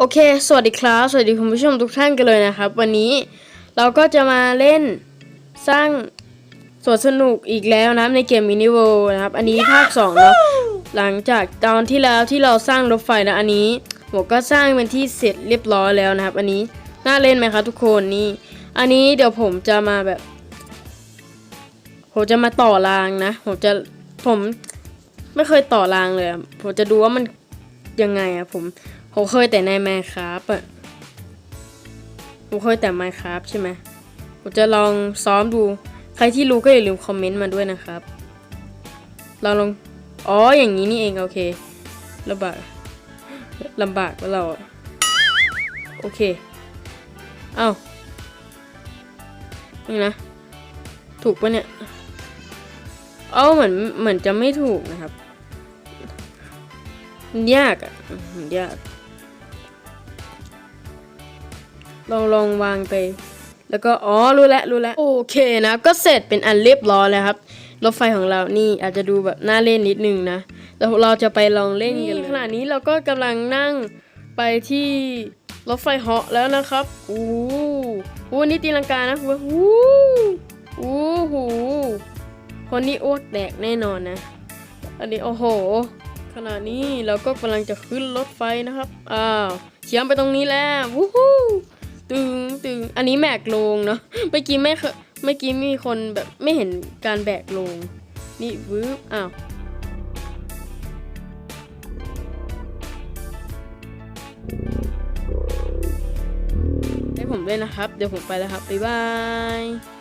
โอเค สวัสดีครับ สวัสดีคุณผู้ชมทุกท่านกันเลยนะครับ วันนี้เราก็จะมาเล่นสร้างสวนสนุกอีกแล้วนะครับในเกมมินิ o วนะครับ อันนี้ภาค2เนาะหลังจากตอนที่แล้วที่เราสร้างรถไฟนะ อันนี้ผมก็สร้างเป็นที่เสร็จเรียบร้อยแล้วนะครับ อันนี้น่าเล่นไหมครับทุกคนนี่ อันนี้เดี๋ยวผมจะมาแบบ ผมจะมาต่อรางนะ ผมจะผมไม่เคยต่อรางเลยอะผมจะดูว่ามันยังไงอะผม ผมเคยแต่ใน Minecraft อะผมเคยแต่ Minecraft ใช่ไหมผมจะลองซ้อมดู ใครที่รู้ก็อย่าลืมคอมเมนต์มาด้วยนะครับเราลองอ๋ออย่างนี้นี่เองโอเคลำบากลำบากแล้วเราอะโอเค เอ้านี่นะ ถูกปะเนี่ย เอ้าเหมือนเหมือนจะไม่ถูกนะครับมันยากอะอืมมันยาก ลองลองวางไป แล้วก็อ๋อรู้แล้วรู้แล้วโอเคนะก็เสร็จเป็นอันเรียบร้อยแล้วครับรถไฟของเรานี่อาจจะดูแบบน่าเล่นนิดนึงนะแล้วเราจะไปลองเล่นกันเลยขณะนี้เราก็กำลังนั่งไปที่รถไฟเหาะแล้วนะครับอู้อู้นี่ตีลังกานะอู้อู้หูคนนี้อ้วกแดกแน่นอนนะ อันนี้โอ้โห ขณะนี้เราก็กำลังจะขึ้นรถไฟนะครับ อ้าวเฉียงไปตรงนี้แล้ววู้ฮู้ ตึงตึงอันนี้แบกโลงเนาะเมื่อกี้ไม่เคยเมื่อกี้มีคนแบบไม่เห็นการแบกโลง นี่วืบอ้าวให้ผมด้วยนะครับ เดี๋ยวผมไปแล้วครับ บ๊ายบาย